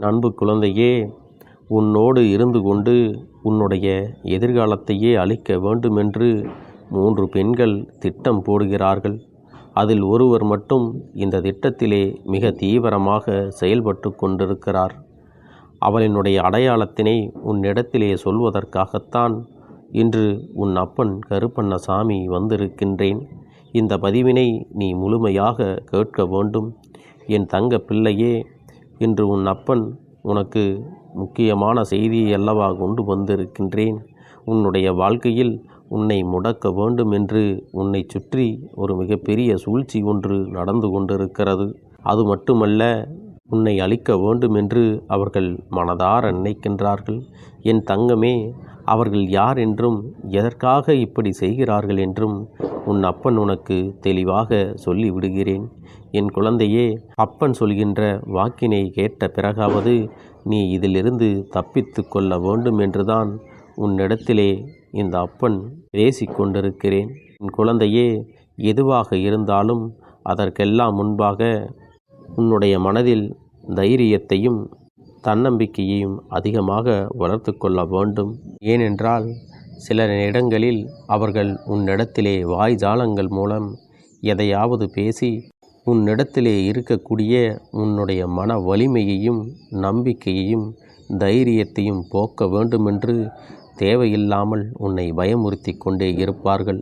அன்பு குழந்தையே உன்னோடு இருந்து கொண்டு உன்னுடைய எதிர்காலத்தையே அழிக்க வேண்டுமென்று மூன்று பெண்கள் திட்டம் போடுகிறார்கள். அதில் ஒருவர் மட்டும் இந்த திட்டத்திலே மிக தீவிரமாக செயல்பட்டு கொண்டிருக்கிறார். அவளினுடைய அடையாளத்தினை உன்னிடத்திலே சொல்வதற்காகத்தான் இன்று உன் அப்பன் கருப்பண்ணசாமி வந்திருக்கின்றேன். இந்த பதிவினை நீ முழுமையாக கேட்க வேண்டும். என் தங்க பிள்ளையே இன்று உன் அப்பன் உனக்கு முக்கியமான செய்தியை அல்லவா கொண்டு வந்திருக்கின்றேன். உன்னுடைய வாழ்க்கையில் உன்னை முடக்க வேண்டும் என்று உன்னை சுற்றி ஒரு மிகப்பெரிய சூழ்ச்சி ஒன்று நடந்து கொண்டிருக்கிறது. அது மட்டுமல்ல உன்னை அழிக்க வேண்டும் என்று அவர்கள் மனதார நினைக்கின்றார்கள். என் தங்கமே அவர்கள் யார் என்றும் எதற்காக இப்படி செய்கிறார்கள் என்றும் உன் அப்பன் உனக்கு தெளிவாக சொல்லி விடுகிறேன் என் குழந்தையே அப்பன் சொல்கின்ற வாக்கினை கேட்ட பிறகாவது நீ இதிலிருந்து தப்பித்து கொள்ள வேண்டும் என்றுதான் உன்னிடத்திலே இந்த அப்பன் பேசிக்கொண்டிருக்கிறேன். என் குழந்தையே எதுவாக இருந்தாலும் அதற்கெல்லாம் முன்பாக உன்னுடைய மனதில் தைரியத்தையும் தன்னம்பிக்கையையும் அதிகமாக வளர்த்து கொள்ள வேண்டும். ஏனென்றால் சில இடங்களில் அவர்கள் உன்னிடத்திலே வாய்ஜாலங்கள் மூலம் எதையாவது பேசி உன்னிடத்திலே இருக்கக்கூடிய உன்னுடைய மன வலிமையையும் நம்பிக்கையையும் தைரியத்தையும் போக்க வேண்டுமென்று தேவையில்லாமல் உன்னை பயமுறுத்தி கொண்டே இருப்பார்கள்.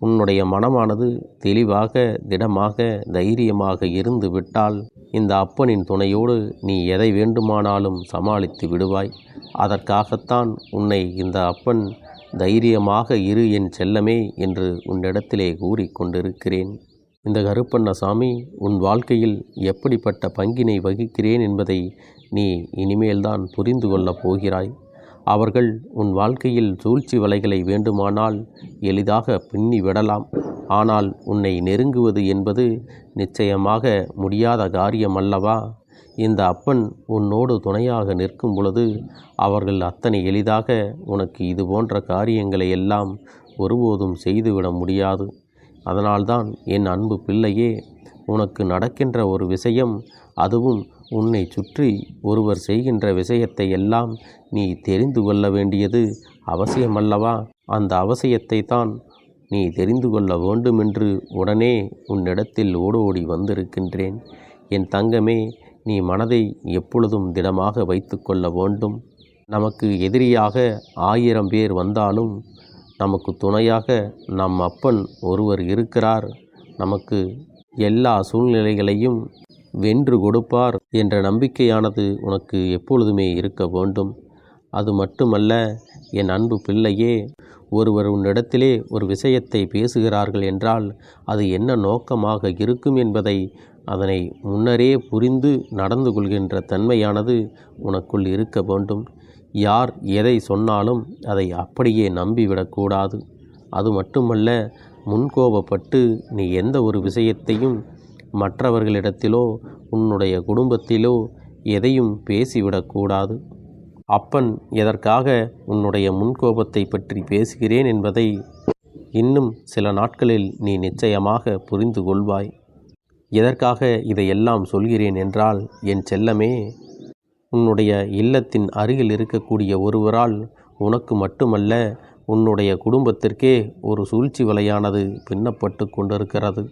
உன்னுடைய மனமானது தெளிவாக திடமாக தைரியமாக இருந்து விட்டால் இந்த அப்பனின் துணையோடு நீ எதை வேண்டுமானாலும் சமாளித்து விடுவாய். அதற்காகத்தான் உன்னை இந்த அப்பன் தைரியமாக இரு என் செல்லமே என்று உன்னிடத்திலே கூறிக்கொண்டிருக்கிறேன் இந்த கருப்பண்ணசாமி உன் வாழ்க்கையில் எப்படிப்பட்ட பங்கினை வகிக்கிறேன் என்பதை நீ இனிமேல்தான் புரிந்து கொள்ளப் போகிறாய். அவர்கள் உன் வாழ்க்கையில் சூழ்ச்சி வலைகளை வேண்டுமானால் எளிதாக பின்னி விடலாம். ஆனால் உன்னை நெருங்குவது என்பது நிச்சயமாக முடியாத காரியம் அல்லவா இந்த அப்பன் உன்னோடு துணையாக நிற்கும் பொழுது அவர்கள் அத்தனை எளிதாக உனக்கு இது போன்ற காரியங்களை எல்லாம் ஒருபோதும் செய்துவிட முடியாது. அதனால்தான் என் அன்பு பிள்ளையே உனக்கு நடக்கின்ற ஒரு விஷயம் அதுவும் உன்னை சுற்றி ஒருவர் செய்கின்ற விஷயத்தை எல்லாம் நீ தெரிந்து கொள்ள வேண்டியது அவசியமல்லவா? அந்த அவசியத்தை தான் நீ தெரிந்து கொள்ள வேண்டுமென்று உடனே உன்னிடத்தில் ஓடோடி வந்திருக்கின்றேன். என் தங்கமே நீ மனதை எப்பொழுதும் திடமாக வைத்து கொள்ள வேண்டும். நமக்கு எதிரியாக ஆயிரம் பேர் வந்தாலும் நமக்கு துணையாக நம் அப்பன் ஒருவர் இருக்கிறார். நமக்கு எல்லா சூழ்நிலைகளையும் வென்று கொடுப்பார் என்ற நம்பிக்கையானது உனக்கு எப்பொழுதுமே இருக்க வேண்டும். அது மட்டுமல்ல என் அன்பு பிள்ளையே ஒருவர் உன்னிடத்திலே ஒரு விஷயத்தை பேசுகிறார்கள் என்றால் அது என்ன நோக்கமாக இருக்கும் என்பதை அதனை முன்னரே புரிந்து நடந்து கொள்கின்ற தன்மையானது உனக்குள் இருக்க வேண்டும். யார் எதை சொன்னாலும் அதை அப்படியே நம்பிவிடக்கூடாது அது மட்டுமல்ல முன்கோபப்பட்டு நீ எந்த ஒரு விஷயத்தையும் மற்றவர்களிடத்திலோ உன்னுடைய குடும்பத்திலோ எதையும் பேசிவிடக்கூடாது. அப்பன் எதற்காக உன்னுடைய முன்கோபத்தை பற்றி பேசுகிறேன் என்பதை இன்னும் சில நாட்களில் நீ நிச்சயமாக புரிந்து கொள்வாய். எதற்காக இதையெல்லாம் சொல்கிறேன் என்றால் என் செல்லமே உன்னுடைய இல்லத்தின் அருகில் இருக்கக்கூடிய ஒருவரால் உனக்கு மட்டுமல்ல உன்னுடைய குடும்பத்திற்கே ஒரு சூழ்ச்சி வலையானது பின்னப்பட்டு கொண்டிருக்கிறது.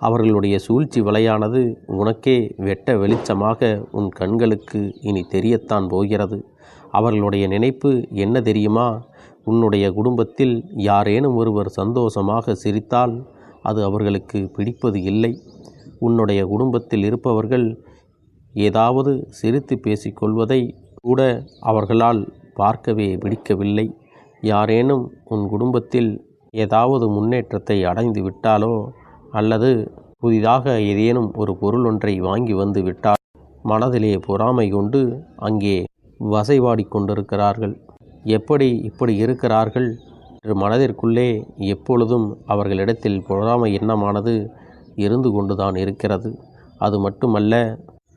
அவர்களுடைய சூழ்ச்சி வலையானது உனக்கே வெட்ட வெளிச்சமாக உன் கண்களுக்கு இனி தெரியத்தான் போகிறது. அவர்களுடைய நினைப்பு என்ன தெரியுமா? உன்னுடைய குடும்பத்தில் யாரேனும் ஒருவர் சந்தோஷமாக சிரித்தால் அது அவர்களுக்கு பிடிப்பது இல்லை. உன்னுடைய குடும்பத்தில் இருப்பவர்கள் ஏதாவது சிரித்து பேசிக்கொள்வதை கூட அவர்களால் பார்க்கவே பிடிக்கவில்லை. யாரேனும் உன் குடும்பத்தில் ஏதாவது முன்னேற்றத்தை அடைந்து விட்டாலோ அல்லது புதிதாக ஏதேனும் ஒரு பொருள் ஒன்றை வாங்கி வந்து விட்டால் மனதிலே பொறாமை கொண்டு அங்கே வசைவாடி கொண்டிருக்கிறார்கள். எப்படி இப்படி இருக்கிறார்கள்? என்று மனதிற்குள்ளே எப்பொழுதும் அவர்களிடத்தில் பொறாமை எண்ணமானது இருந்து கொண்டுதான் இருக்கிறது. அது மட்டுமல்ல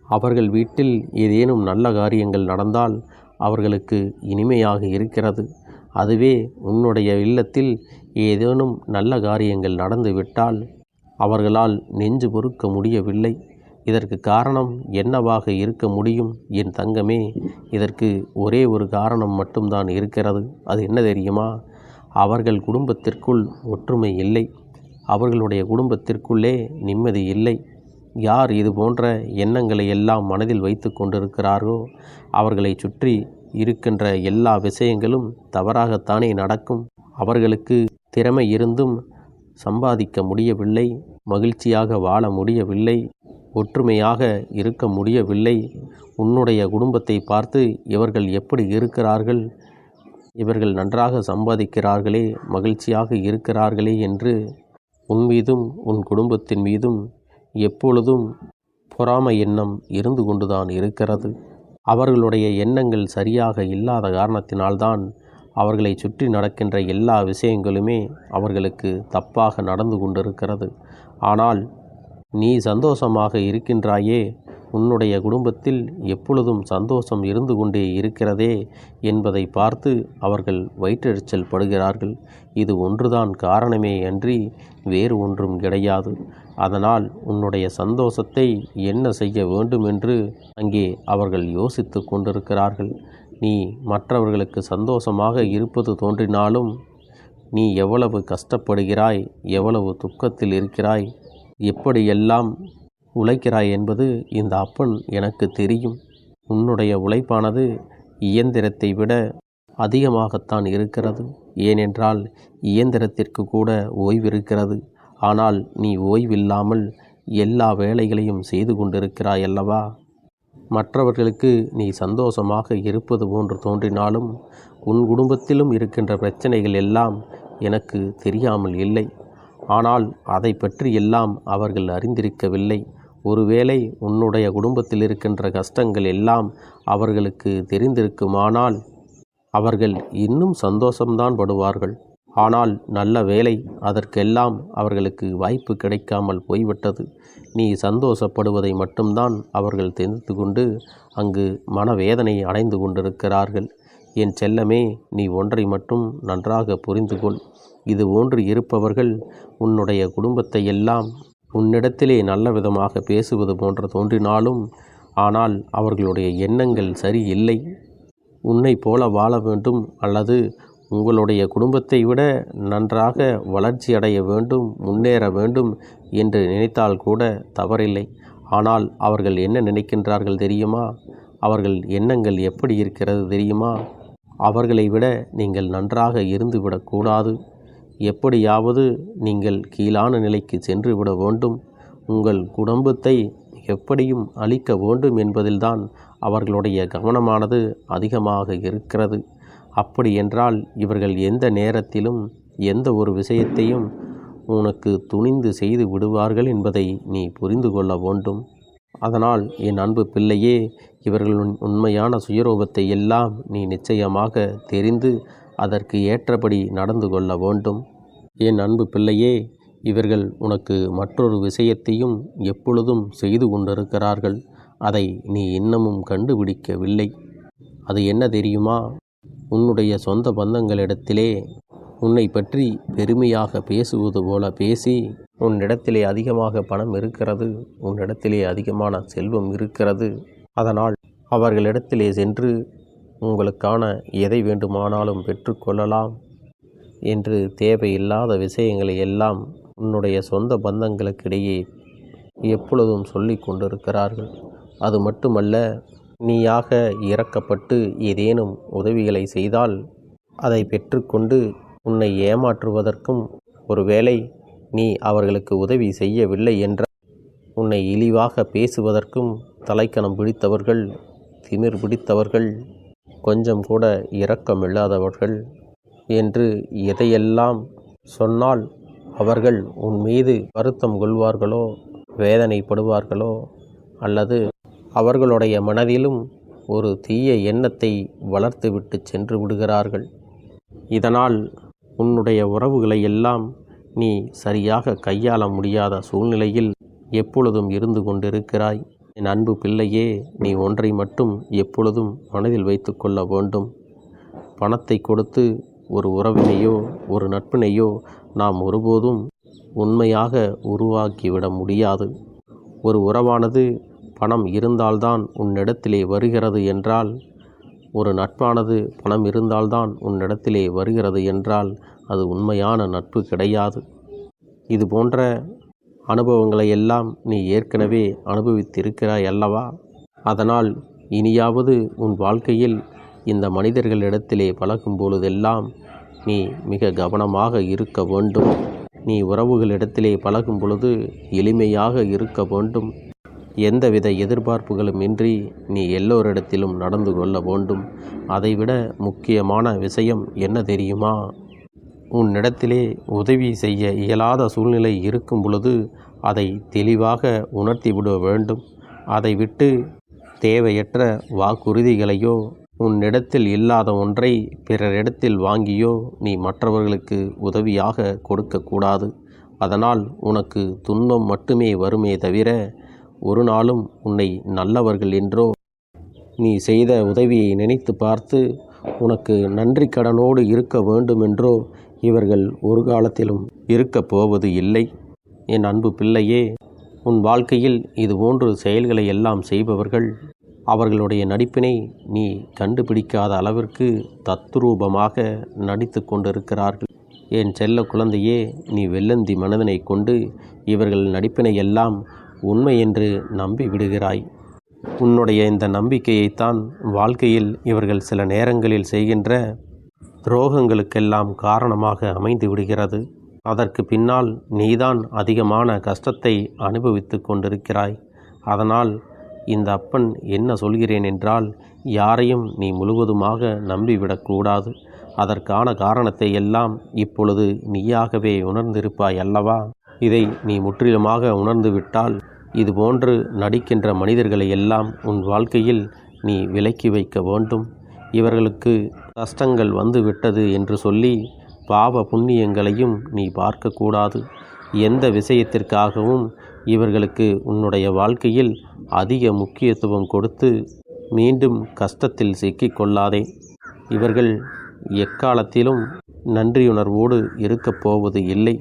அவர்கள் வீட்டில் ஏதேனும் நல்ல காரியங்கள் நடந்தால் அவர்களுக்கு இனிமையாக இருக்கிறது. அதுவே உன்னுடைய இல்லத்தில் ஏதேனும் நல்ல காரியங்கள் நடந்துவிட்டால் அவர்களால் நெஞ்சு பொறுக்க முடியவில்லை. இதற்கு காரணம் என்னவாக இருக்க முடியும்? என் தங்கமே இதற்கு ஒரே ஒரு காரணம் மட்டும்தான் இருக்கிறது. அது என்ன தெரியுமா? அவர்கள் குடும்பத்திற்குள் ஒற்றுமை இல்லை. அவர்களுடைய குடும்பத்திற்குள்ளே நிம்மதி இல்லை. யார் இது போன்ற எண்ணங்களை எல்லாம் மனதில் வைத்து கொண்டிருக்கிறாரோ அவர்களை சுற்றி இருக்கின்ற எல்லா விஷயங்களும் தவறாகத்தானே நடக்கும். அவர்களுக்கு திறமை இருந்தும் சம்பாதிக்க முடியவில்லை. மகிழ்ச்சியாக வாழ முடியவில்லை ஒற்றுமையாக இருக்க முடியவில்லை. உன்னுடைய குடும்பத்தை பார்த்து இவர்கள் எப்படி இருக்கிறார்கள்? இவர்கள் நன்றாக சம்பாதிக்கிறார்களே மகிழ்ச்சியாக இருக்கிறார்களே என்று உன் மீதும் உன் குடும்பத்தின் மீதும் எப்பொழுதும் பொறாமை எண்ணம் இருந்து கொண்டுதான் இருக்கிறது. அவர்களுடைய எண்ணங்கள் சரியாக இல்லாத காரணத்தினால்தான் அவர்களை சுற்றி நடக்கின்ற எல்லா விஷயங்களுமே அவர்களுக்கு தப்பாக நடந்து கொண்டிருக்கிறது. ஆனால் நீ சந்தோஷமாக இருக்கின்றாயே உன்னுடைய குடும்பத்தில் எப்பொழுதும் சந்தோஷம் இருந்து கொண்டே இருக்கிறதே என்பதை பார்த்து அவர்கள் வயிற்றெரிச்சல் படுகிறார்கள். இது ஒன்றுதான் காரணமே அன்றி வேறு ஒன்றும் கிடையாது. அதனால் உன்னுடைய சந்தோஷத்தை என்ன செய்ய வேண்டும் என்று அங்கே அவர்கள் யோசித்து கொண்டிருக்கிறார்கள். நீ மற்றவர்களுக்கு சந்தோஷமாக இருப்பது தோன்றினாலும் நீ எவ்வளவு கஷ்டப்படுகிறாய் எவ்வளவு துக்கத்தில் இருக்கிறாய் எப்படியெல்லாம் உழைக்கிறாய் என்பது இந்த அப்பன் எனக்கு தெரியும். உன்னுடைய உழைப்பானது இயந்திரத்தை விட அதிகமாகத்தான் இருக்கிறது. ஏனென்றால் இயந்திரத்திற்கு கூட ஓய்விருக்கிறது. ஆனால் நீ ஓய்வில்லாமல் எல்லா வேலைகளையும் செய்து கொண்டிருக்கிறாய் அல்லவா? மற்றவர்களுக்கு நீ சந்தோஷமாக இருப்பது போன்று தோன்றினாலும் உன் குடும்பத்திலும் இருக்கின்ற பிரச்சனைகள் எல்லாம் எனக்கு தெரியாமல் இல்லை. ஆனால் அதை பற்றி எல்லாம் அவர்கள் அறிந்திருக்கவில்லை. ஒருவேளை உன்னுடைய குடும்பத்தில் இருக்கின்ற கஷ்டங்கள் எல்லாம் அவர்களுக்கு தெரிந்திருக்குமானால் அவர்கள் இன்னும் சந்தோஷம்தான் படுவார்கள். ஆனால் நல்ல வேலை அதற்கெல்லாம் அவர்களுக்கு வாய்ப்பு கிடைக்காமல் போய்விட்டது. நீ சந்தோஷப்படுவதை மட்டும்தான் அவர்கள் தெரிந்து கொண்டு அங்கு மனவேதனை அடைந்து கொண்டிருக்கிறார்கள். என் செல்லமே நீ ஒன்றை மட்டும் நன்றாக புரிந்து கொள் இது ஒன்று இருப்பவர்கள் உன்னுடைய குடும்பத்தை எல்லாம் உன்னிடத்திலே நல்ல விதமாக பேசுவது போன்ற தோன்றினாலும் ஆனால் அவர்களுடைய எண்ணங்கள் சரியில்லை. உன்னை போல வாழ வேண்டும் அல்லது உங்களுடைய குடும்பத்தை விட நன்றாக வளர்ச்சி அடைய வேண்டும் முன்னேற வேண்டும் என்று நினைத்தால் கூட தவறில்லை. ஆனால் அவர்கள் என்ன நினைக்கின்றார்கள் தெரியுமா? அவர்கள் எண்ணங்கள் எப்படி இருக்கிறது தெரியுமா? அவர்களை விட நீங்கள் நன்றாக இருந்துவிடக்கூடாது எப்படியாவது நீங்கள் கீழான நிலைக்கு சென்று விட வேண்டும். உங்கள் குடும்பத்தை எப்படியும் அழிக்க வேண்டும் என்பதில்தான் அவர்களுடைய கவனமானது அதிகமாக இருக்கிறது. அப்படி என்றால் இவர்கள் எந்த நேரத்திலும் எந்த ஒரு விஷயத்தையும் உனக்கு துணிந்து செய்து விடுவார்கள் என்பதை நீ புரிந்து கொள்ள வேண்டும். அதனால் என் அன்பு பிள்ளையே இவர்களின் உண்மையான சுயரூபத்தை எல்லாம் நீ நிச்சயமாக தெரிந்து அதற்கு ஏற்றபடி நடந்து கொள்ள வேண்டும். என் அன்பு பிள்ளையே இவர்கள் உனக்கு மற்றொரு விஷயத்தையும் எப்பொழுதும் செய்து கொண்டிருக்கிறார்கள். அதை நீ இன்னமும் கண்டுபிடிக்கவில்லை. அது என்ன தெரியுமா? உன்னுடைய சொந்த பந்தங்களிடத்திலே உன்னை பற்றி பெருமையாக பேசுவது போல பேசி உன்னிடத்திலே அதிகமாக பணம் இருக்கிறது உன்னிடத்திலே அதிகமான செல்வம் இருக்கிறது. அதனால் அவர்களிடத்திலே சென்று உங்களுக்கான எதை வேண்டுமானாலும் பெற்றுக்கொள்ளலாம் என்று தேவையில்லாத விஷயங்களை எல்லாம் உன்னுடைய சொந்த பந்தங்களுக்கிடையே எப்பொழுதும் சொல்லி கொண்டிருக்கிறார்கள். அது மட்டுமல்ல நீயாக இறக்கப்பட்டு ஏதேனும் உதவிகளை செய்தால் அதை பெற்றுக்கொண்டு உன்னை ஏமாற்றுவதற்கும் ஒருவேளை நீ அவர்களுக்கு உதவி செய்யவில்லை என்ற உன்னை இழிவாக பேசுவதற்கும் தலைக்கணம் பிடித்தவர்கள் திமிர் பிடித்தவர்கள் கொஞ்சம் கூட இரக்கமில்லாதவர்கள் என்று எதையெல்லாம் சொன்னால் அவர்கள் உன் மீது வருத்தம் கொள்வார்களோ வேதனைப்படுவார்களோ அல்லது அவர்களுடைய மனதிலும் ஒரு தீய எண்ணத்தை வளர்த்துவிட்டு சென்று விடுகிறார்கள். இதனால் உன்னுடைய உறவுகளை எல்லாம் நீ சரியாக கையாள முடியாத சூழ்நிலையில் எப்பொழுதும் இருந்து கொண்டிருக்கிறாய். என் அன்பு பிள்ளையே நீ ஒன்றை மட்டும் எப்பொழுதும் மனதில் வைத்துக்கொள்ள வேண்டும். பணத்தை கொடுத்து ஒரு உறவினையோ ஒரு நட்பினையோ நாம் ஒருபோதும் உண்மையாக உருவாக்கிவிட முடியாது. ஒரு உறவானது பணம் இருந்தால்தான் உன்னிடத்திலே வருகிறது என்றால் ஒரு நட்பானது பணம் இருந்தால்தான் உன்னிடத்திலே வருகிறது என்றால் அது உண்மையான நட்பு கிடையாது. இது போன்ற அனுபவங்களை எல்லாம் நீ ஏற்கனவே அனுபவித்திருக்கிறாய் அல்லவா? அதனால் இனியாவது உன் வாழ்க்கையில் இந்த மனிதர்களிடத்திலே பழகும் பொழுதெல்லாம் நீ மிக கவனமாக இருக்க வேண்டும். நீ உறவுகளிடத்திலே பழகும் பொழுது எளிமையாக இருக்க வேண்டும். எந்தவித எதிர்பார்ப்புகளும் இன்றி நீ எல்லோரிடத்திலும் நடந்து கொள்ள வேண்டும். அதைவிட முக்கியமான விஷயம் என்ன தெரியுமா? உன்னிடத்திலே உதவி செய்ய இயலாத சூழ்நிலை இருக்கும் பொழுது அதை தெளிவாக உணர்த்திவிட வேண்டும். அதை விட்டு தேவையற்ற வாக்குறுதிகளையோ உன்னிடத்தில் இல்லாத ஒன்றை பிறரிடத்தில் வாங்கியோ நீ மற்றவர்களுக்கு உதவியாக கொடுக்கக்கூடாது அதனால் உனக்கு துன்பம் மட்டுமே வருமே தவிர ஒரு நாளும் உன்னை நல்லவர்கள் என்றோ நீ செய்த உதவியை நினைத்து பார்த்து உனக்கு நன்றி கடனோடு இருக்க வேண்டுமென்றோ இவர்கள் ஒரு காலத்திலும் இருக்கப் போவது இல்லை. என் அன்பு பிள்ளையே உன் வாழ்க்கையில் இதுபோன்று செயல்களை எல்லாம் செய்பவர்கள் அவர்களுடைய நடிப்பினை நீ கண்டுபிடிக்காத அளவிற்கு தத்ரூபமாக நடித்து கொண்டிருக்கிறார்கள். என் செல்ல குழந்தையே நீ வெள்ளந்தி மனதனை கொண்டு இவர்கள் நடிப்பினை எல்லாம் உண்மை என்று நம்பி விடுகிறாய். உன்னுடைய இந்த நம்பிக்கையைத்தான் வாழ்க்கையில் இவர்கள் சில நேரங்களில் செய்கின்ற துரோகங்களுக்கெல்லாம் காரணமாக அமைந்து விடுகிறது. அதற்கு பின்னால் நீதான் அதிகமான கஷ்டத்தை அனுபவித்து கொண்டிருக்கிறாய். அதனால் இந்த அப்பன் என்ன சொல்கிறேன் என்றால் யாரையும் நீ முழுவதுமாக நம்பிவிடக்கூடாது அதற்கான காரணத்தை எல்லாம் இப்பொழுது நீயாகவே உணர்ந்திருப்பாய் அல்லவா? இதை நீ முற்றிலுமாக உணர்ந்துவிட்டால் இதுபோன்று நடிக்கின்ற மனிதர்களை எல்லாம் உன் வாழ்க்கையில் நீ விலக்கி வைக்க வேண்டும். இவர்களுக்கு கஷ்டங்கள் வந்து விட்டது என்று சொல்லி பாவ புண்ணியங்களையும் நீ பார்க்கக்கூடாது. எந்த விஷயத்திற்காகவும் இவர்களுக்கு உன்னுடைய வாழ்க்கையில் அதிக முக்கியத்துவம் கொடுத்து மீண்டும் கஷ்டத்தில் சிக்கிக் கொள்ளாதே. இவர்கள் எக்காலத்திலும் நன்றியுணர்வோடு இருக்கப் போவது இல்லை.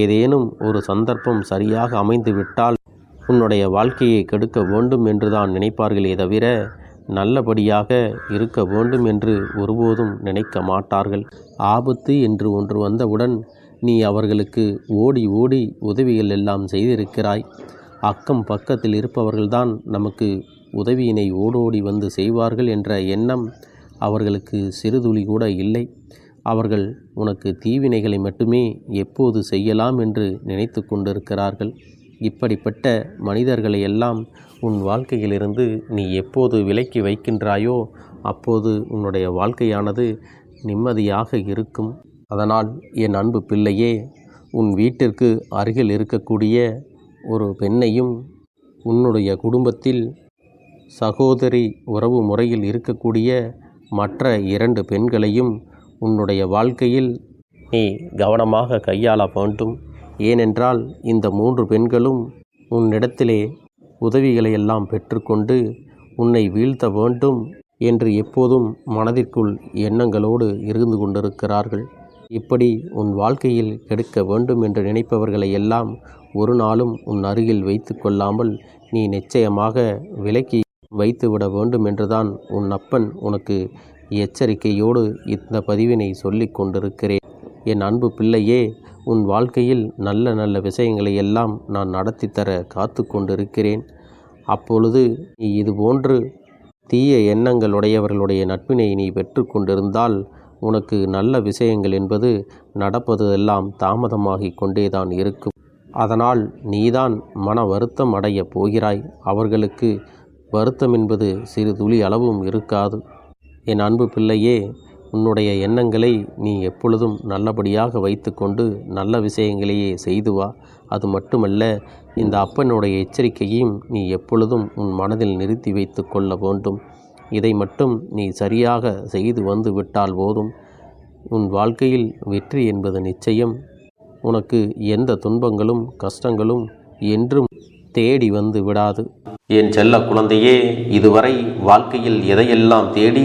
ஏதேனும் ஒரு சந்தர்ப்பம் சரியாக அமைந்துவிட்டால் உன்னுடைய வாழ்க்கையை கெடுக்க வேண்டும் என்றுதான் நினைப்பார்களே தவிர நல்லபடியாக இருக்க வேண்டும் என்று ஒருபோதும் நினைக்க மாட்டார்கள். ஆபத்து என்று ஒன்று வந்தவுடன் நீ அவர்களுக்கு ஓடி ஓடி உதவிகள் எல்லாம் செய்திருக்கிறாய். அக்கம் பக்கத்தில் இருப்பவர்கள்தான் நமக்கு உதவியினை ஓடோடி வந்து செய்வார்கள் என்ற எண்ணம் அவர்களுக்கு சிறுதுளி கூட இல்லை. அவர்கள் உனக்கு தீவினைகளை மட்டுமே எப்போது செய்யலாம் என்று நினைத்து கொண்டிருக்கிறார்கள். இப்படிப்பட்ட மனிதர்களை எல்லாம் உன் வாழ்க்கையிலிருந்து நீ எப்போது விலக்கி வைக்கின்றாயோ அப்போது உன்னுடைய வாழ்க்கையானது நிம்மதியாக இருக்கும். அதனால் என் அன்பு பிள்ளையே உன் வீட்டிற்கு அருகில் இருக்கக்கூடிய ஒரு பெண்ணையும் உன்னுடைய குடும்பத்தில் சகோதரி உறவு முறையில் இருக்கக்கூடிய மற்ற இரண்டு பெண்களையும் உன்னுடைய வாழ்க்கையில் நீ கவனமாக கையாள வேண்டும். ஏனென்றால் இந்த மூன்று பெண்களும் உன்னிடத்திலே உதவிகளை எல்லாம் பெற்றுக்கொண்டு உன்னை வீழ்த்த வேண்டும் என்று எப்போதும் மனதிற்குள் எண்ணங்களோடு இருந்து கொண்டிருக்கிறார்கள். இப்படி உன் வாழ்க்கையில் கெடுக்க வேண்டும் என்று நினைப்பவர்களை எல்லாம் ஒரு நாளும் உன் அருகில் வைத்து கொள்ளாமல் நீ நிச்சயமாக விலக்கி வைத்துவிட வேண்டும் என்றுதான் உன் அப்பன் உனக்கு எச்சரிக்கையோடு இந்த பதிவினை சொல்லிக் கொண்டிருக்கிறேன். என் அன்பு பிள்ளையே உன் வாழ்க்கையில் நல்ல நல்ல விஷயங்களை எல்லாம் நான் நடத்தித்தர தர காத்து கொண்டிருக்கிறேன் அப்பொழுது நீ இதுபோன்று தீய எண்ணங்களுடையவர்களுடைய நட்பினை நீ பெற்று கொண்டிருந்தால் உனக்கு நல்ல விஷயங்கள் என்பது நடப்பது எல்லாம் தாமதமாகிக் கொண்டேதான் இருக்கும். அதனால் நீதான் மன வருத்தம் அடையப் போகிறாய். அவர்களுக்கு வருத்தம் என்பது சிறு துளி அளவும் இருக்காது. என் அன்பு பிள்ளையே உன்னுடைய எண்ணங்களை நீ எப்பொழுதும் நல்லபடியாக வைத்துக்கொண்டு நல்ல விஷயங்களையே செய்து வா. அது மட்டுமல்ல இந்த அப்பனுடைய எச்சரிக்கையையும் நீ எப்பொழுதும் உன் மனதில் நிறுத்தி வைத்து கொள்ள வேண்டும். இதை மட்டும் நீ சரியாக செய்து வந்து விட்டால் போதும். உன் வாழ்க்கையில் வெற்றி என்பது நிச்சயம். உனக்கு எந்த துன்பங்களும் கஷ்டங்களும் என்றும் தேடி வந்து விடாது. என் செல்ல குழந்தையே இதுவரை வாழ்க்கையில் எதையெல்லாம் தேடி